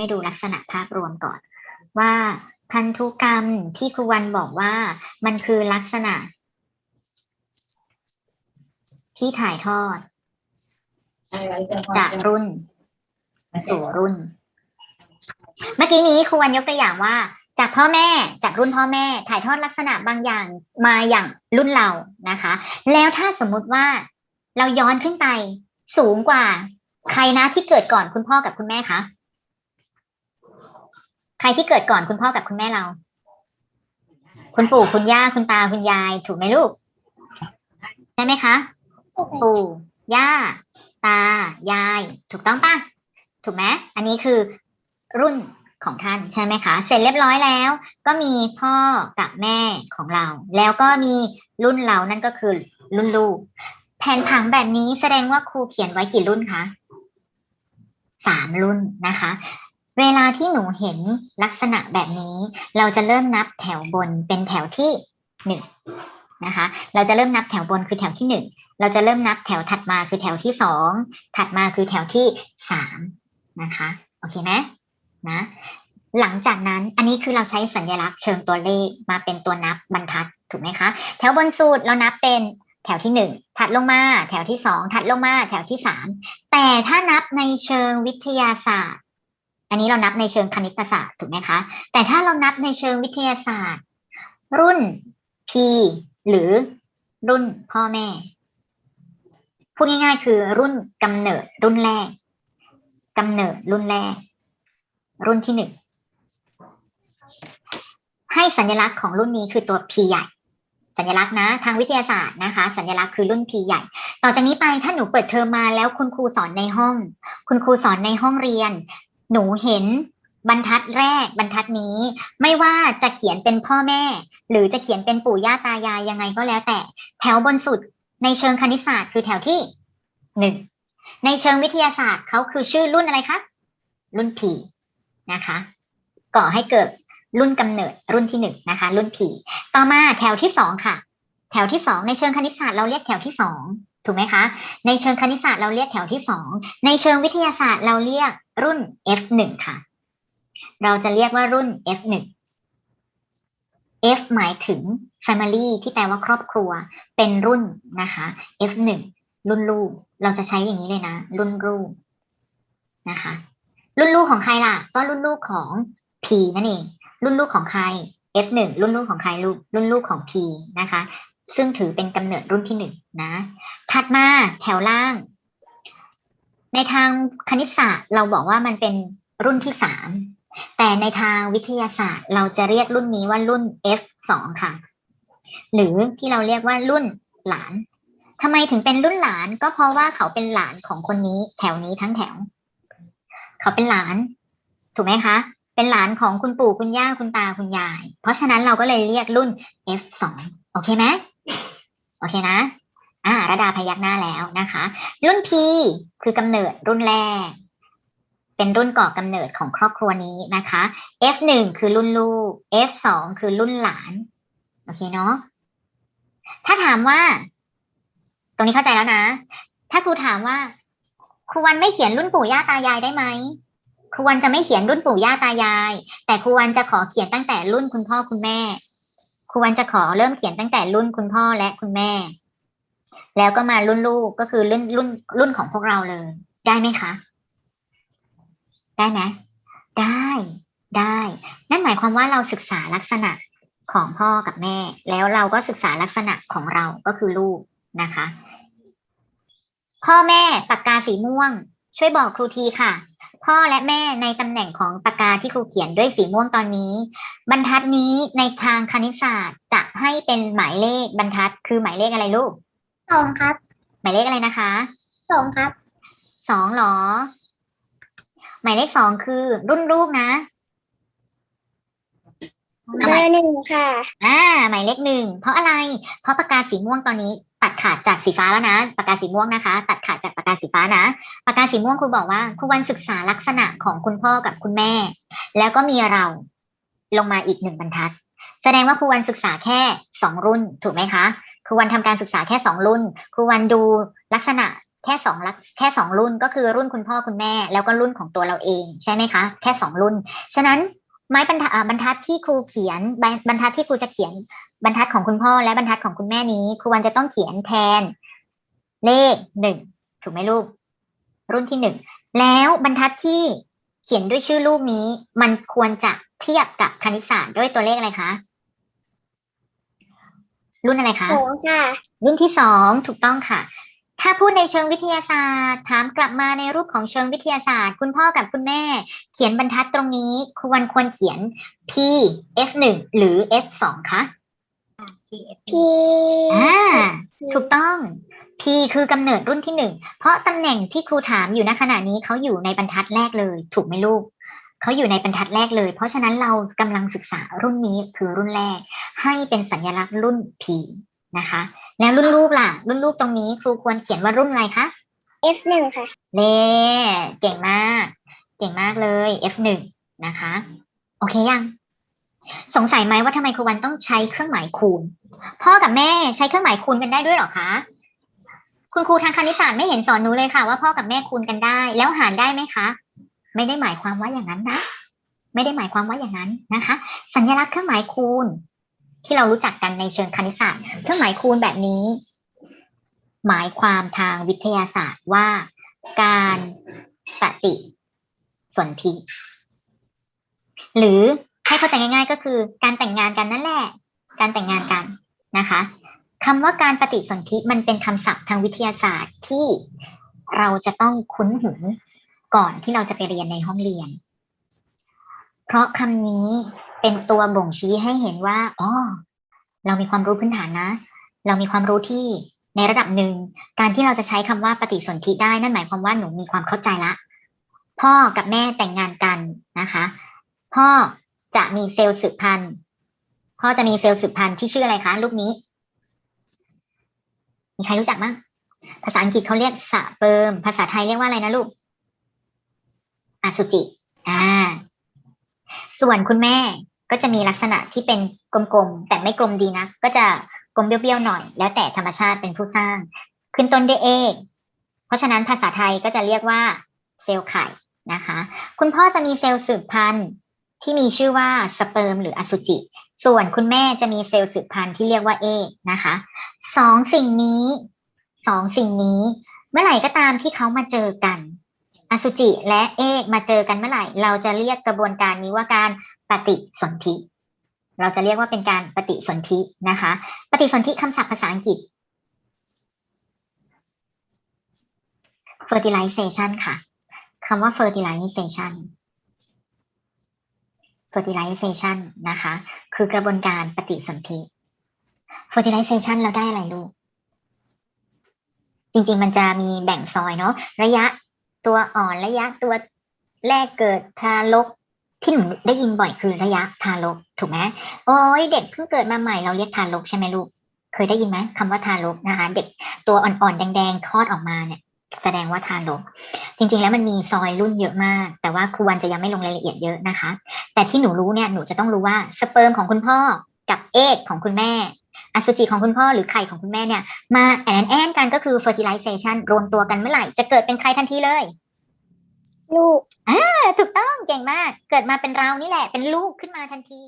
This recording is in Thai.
ให้ดูลักษณะภาพรวมก่อน ว่าพันธุกรรมที่ครูวันบอกว่ามันคือลักษณะ ที่ถ่ายทอด จากรุ่น สู่รุ่น เมื่อกี้นี้ครูวันยกตัวอย่างว่า จากพ่อแม่จากรุ่นพ่อแม่ ถ่ายทอดลักษณะบางอย่างมาอย่างรุ่นเรานะคะ แล้วถ้าสมมุติว่าเราย้อนขึ้นไปสูงกว่า ใครนะที่เกิดก่อนคุณพ่อกับคุณแม่คะ ใครที่เกิดก่อนคุณพ่อกับคุณแม่เรา คุณปู่คุณย่าคุณตาคุณยายถูกไหมลูกใช่ไหมคะ ปู่ย่า ตา ยาย ถูกต้องปะถูกไหมอันนี้คือรุ่นของท่านใช่ไหมคะ เสร็จเรียบร้อยแล้ว ก็มีพ่อกับแม่ของเรา แล้วก็มีรุ่นเรานั่นก็คือรุ่นลูก แผนผังแบบนี้แสดงว่าครูเขียนไว้กี่รุ่นคะสามรุ่นนะคะ เวลาที่หนูเห็นลักษณะแบบนี้ เราจะเริ่มนับแถวบนเป็นแถวที่หนึ่งนะคะ เราจะเริ่มนับแถวบนคือแถวที่หนึ่งเราจะเริ่มนับแถวถัดมาคือแถวที่สองถัดมาคือแถวที่สามนะคะโอเคไหมนะหลังจากนั้นอันนี้คือเราใช้สัญลักษณ์เชิงตัวเลขมาเป็นตัวนับบรรทัดถูกไหมคะ แถวบนสุดเรานับเป็นแถวที่หนึ่งถัดลงมา แถวที่สองถัดลงมา แถวที่สามแต่ถ้านับในเชิงวิทยาศาสตร์ อันนี้เรานับในเชิงคณิตศาสตร์ถูกไหมคะ แต่ถ้าเรานับในเชิงวิทยาศาสตร์ รุ่น P หรือรุ่นพ่อแม่ พูดง่ายๆ คือรุ่นกำเนิดรุ่นแรกกำเนิดรุ่นแรก รุ่นที่หนึ่งให้สัญลักษณ์ของรุ่นนี้คือตัว P ใหญ่ สัญลักษณ์นะ ทางวิทยาศาสตร์นะคะ สัญลักษณ์คือรุ่น P ใหญ่ ต่อจากนี้ไปถ้าหนูเปิดเทอมมาแล้วคุณครูสอนในห้อง คุณครูสอนในห้องเรียน หนูเห็นบรรทัดแรกบรรทัดนี้ ไม่ว่าจะเขียนเป็นพ่อแม่ หรือจะเขียนเป็นปู่ย่าตายายยังไงก็แล้วแต่ แถวบนสุดในเชิงคณิตศาสตร์คือแถวที่หนึ่งในเชิงวิทยาศาสตร์เขาคือชื่อรุ่นอะไรคะรุ่น P นะคะ ก่อให้เกิดรุ่นกำเนิดรุ่นที่หนึ่งนะคะ รุ่น P ต่อมาแถวที่สองค่ะ แถวที่สองในเชิงคณิตศาสตร์เราเรียกแถวที่สอง ถูกไหมคะ ในเชิงคณิตศาสตร์เราเรียกแถวที่สองในเชิงวิทยาศาสตร์เราเรียกรุ่น F1 ค่ะ เราจะเรียกว่ารุ่น F1 F หมายถึง family ที่แปลว่าครอบครัว เป็นรุ่นนะคะ F1 รุ่นลูก เราจะใช้อย่างนี้เลยนะ รุ่นลูกนะคะ รุ่นลูกของใครล่ะ ก็รุ่นลูกของ P นั่นเอง รุ่นลูกของใคร F1 รุ่นลูกของใครลูก รุ่นลูกของ P นะคะ ซึ่งถือเป็นกำเนิดรุ่นที่หนึ่งนะ ถัดมาแถวล่าง ในทางคณิตศาสตร์เราบอกว่ามันเป็นรุ่นที่สามแต่ในทางวิทยาศาสตร์ เราจะเรียกรุ่นนี้ว่ารุ่น F2 ค่ะ หรือที่เราเรียกว่ารุ่นหลานทำไมถึงเป็นรุ่นหลานก็เพราะว่าเขาเป็นหลานของคนนี้ แถวนี้ทั้งแถว เขาเป็นหลาน ถูกไหมคะ เป็นหลานของคุณปู่คุณย่าคุณตาคุณยาย เพราะฉะนั้นเราก็เลยเรียกรุ่น F2 โอเคไหม โอเคนะ อ่าระดาพยักหน้าแล้วนะคะ รุ่น P คือกำเนิดรุ่นแรก เป็นรุ่นก่อกำเนิดของครอบครัวนี้นะคะ F1 คือรุ่นลูก F2 คือรุ่นหลาน โอเคเนาะถ้าถามว่า ตรงนี้เข้าใจแล้วนะ ถ้าครูถามว่า ครูวันไม่เขียนรุ่นปู่ย่าตายายได้ไหมครูวันจะไม่เขียนรุ่นปู่ย่าตายาย แต่ครูวันจะขอเขียนตั้งแต่รุ่นคุณพ่อคุณแม่ ครูวันจะขอเริ่มเขียนตั้งแต่รุ่นคุณพ่อและคุณแม่ แล้วก็มารุ่นลูกก็คือรุ่นรุ่นรุ่นของพวกเราเลย ได้ไหมคะ ได้ไหมได้ได้ นั่นหมายความว่าเราศึกษาลักษณะของพ่อกับแม่ แล้วเราก็ศึกษาลักษณะของเราก็คือลูกนะคะ พ่อแม่ปากกาสีม่วง ช่วยบอกครูทีค่ะ พ่อและแม่ในตำแหน่งของปากกาที่ครูเขียนด้วยสีม่วงตอนนี้ บรรทัดนี้ในทางคณิตศาสตร์จะให้เป็นหมายเลขบรรทัด คือหมายเลขอะไรลูกสองครับ หมายเลขอะไรนะคะสองครับสองเหรอ หมายเลขสองคือ รุ่นลูกนะเบอร์หนึ่งค่ะ อ่า หมายเลขหนึ่งเพราะอะไร เพราะปากกาสีม่วงตอนนี้ตัดขาดจากสีฟ้าแล้วนะปากกาสีม่วงนะคะ ตัดขาดจา กาสีฟ้านะปากกาสีม่วงครูบอกว่าครูวันศึกษาลักษณะของคุณพ่อกับคุณแม่ แล้วก็มีเราลงมาอีกหนึ่งบรรทัด แสดงว่าครูวันศึกษาแค่สองรุ่นถูกไหมคะครูวันทำการศึกษาแค่สองรุ่นครูวันดูลักษณะแค่สองลักแค่สองรุ่นก็คือรุ่นคุณพ่อคุณแม่ แล้วก็รุ่นของตัวเราเองใช่ไหมคะ แค่สองรุ่น ฉะนั้นไม้บรรทัดบรรทัดที่ครูเขียนบรรทัดที่ครูจะเขียนบรรทัดของคุณพ่อและบรรทัดของคุณแม่นี้ครูวันจะต้องเขียนแทนเลขหนึ่ง ถูกไหมลูก รุ่นที่หนึ่งแล้วบรรทัดที่เขียนด้วยชื่อลูกนี้ มันควรจะเทียบกับคณิตศาสตร์ด้วยตัวเลขอะไรคะรุ่นอะไรคะสองค่ะรุ่นที่สองถูกต้องค่ะ ถ้าพูดในเชิงวิทยาศาสตร์ ถามกลับมาในรูปของเชิงวิทยาศาสตร์ คุณพ่อกับคุณแม่ เขียนบรรทัดตรงนี้ควรควรเขียน p f หนึ่งหรือ f สองคะพีอ่าถูกต้อง p คือกำเนิดรุ่นที่หนึ่งเพราะตำแหน่งที่ครูถามอยู่ณขณะนี้เขาอยู่ในบรรทัดแรกเลย ถูกไหมลูกเขาอยู่ในบรรทัดแรกเลย เพราะฉะนั้นเรากำลังศึกษารุ่นนี้คือรุ่นแรก ให้เป็นสัญลักษณ์รุ่น p นะคะ แล้วรุ่นลูกล่ะ รุ่นลูกตรงนี้ครูควรเขียนว่ารุ่นอะไรคะเอฟหนึ่งค่ะเล่เก่งมาก เก่งมากเลย F1 นะคะ โอเคยัง สงสัยไหมว่าทำไมครูวันต้องใช้เครื่องหมายคูณ พ่อกับแม่ใช้เครื่องหมายคูณกันได้ด้วยเหรอคะ คุณครูทางคณิตศาสตร์ไม่เห็นสอนหนูเลยค่ะ ว่าพ่อกับแม่คูณกันได้ แล้วหารได้ไหมคะ ไม่ได้หมายความว่าอย่างนั้นนะ ไม่ได้หมายความว่าอย่างนั้นนะคะ สัญลักษณ์เครื่องหมายคูณ ที่เรารู้จักกันในเชิงคณิตศาสตร์ เครื่องหมายคูณแบบนี้ หมายความทางวิทยาศาสตร์ว่า การปฏิสนธิหรือให้เข้าใจง่าย ๆ ก็คือการแต่งงานกันนั่นแหละ การแต่งงานกันนะคะ คำว่าการปฏิสนธิมันเป็นคำศัพท์ทางวิทยาศาสตร์ที่เราจะต้องคุ้นหูก่อนที่เราจะไปเรียนในห้องเรียน เพราะคำนี้เป็นตัวบ่งชี้ให้เห็นว่าอ๋อเรามีความรู้พื้นฐานนะ เรามีความรู้ที่ในระดับหนึ่ง การที่เราจะใช้คำว่าปฏิสนธิได้นั่นหมายความว่าหนูมีความเข้าใจละ พ่อกับแม่แต่งงานกันนะคะ พ่อจะมีเซลล์สืบพันธุ์ พ่อจะมีเซลล์สืบพันธุ์ที่ชื่ออะไรคะรูปนี้ มีใครรู้จักมั้งภาษาอังกฤษเขาเรียกสะเปิม ภาษาไทยเรียกว่าอะไรนะลูกอสุจิ อ่า ส่วนคุณแม่ก็จะมีลักษณะที่เป็นกลมๆ แต่ไม่กลมดีนะ ก็จะกลมเบี้ยวๆหน่อย แล้วแต่ธรรมชาติเป็นผู้สร้าง ขึ้นต้นด้วยเอกเพราะฉะนั้นภาษาไทยก็จะเรียกว่าเซลล์ไข่นะคะ คุณพ่อจะมีเซลล์สืบพันธุ์ที่มีชื่อว่าสเปิร์มหรืออสุจิ ส่วนคุณแม่จะมีเซลล์สืบพันธุ์ที่เรียกว่าเอกนะคะสองสิ่งนี้สองสิ่งนี้ เมื่อไหร่ก็ตามที่เขามาเจอกัน อสุจิและเอกมาเจอกันเมื่อไหร่ เราจะเรียกกระบวนการนี้ว่าการปฏิสนธิเราจะเรียกว่าเป็นการปฏิสนธินะคะ ปฏิสนธิคำศัพท์ภาษาอังกฤษ fertilization ค่ะคำว่า fertilization fertilization นะคะ คือกระบวนการปฏิสนธิ fertilization เราได้อะไรลูก จริง ๆ มันจะมีแบ่งซอยเนาะระยะตัวอ่อนระยะตัวแรกเกิดทารกที่หนูได้ยินบ่อยคือระยะทารกถูกไหมโอ้ยเด็กเพิ่งเกิดมาใหม่เราเรียกทารกใช่ไหมลูก เคยได้ยินไหมคำว่าทารกนะคะ เด็กตัวอ่อนๆแดงๆคลอดออกมาเนี่ย แสดงว่าทารกจริงๆ แล้วมันมีซอยรุ่นเยอะมาก แต่ว่าครูวันจะยังไม่ลงรายละเอียดเยอะนะคะ แต่ที่หนูรู้เนี่ยหนูจะต้องรู้ว่าสเปิร์มของคุณพ่อกับเอกของคุณแม่อสุจิของคุณพ่อหรือไข่ของคุณแม่เนี่ยมาแอนแอนกันก็คือ fertilization รวมตัวกันเมื่อไหร่ จะเกิดเป็นใครทันทีเลย ลูกเออถูกต้องเก่งมาก เกิดมาเป็นเรานี่แหละ เป็นลูกขึ้นมาทันที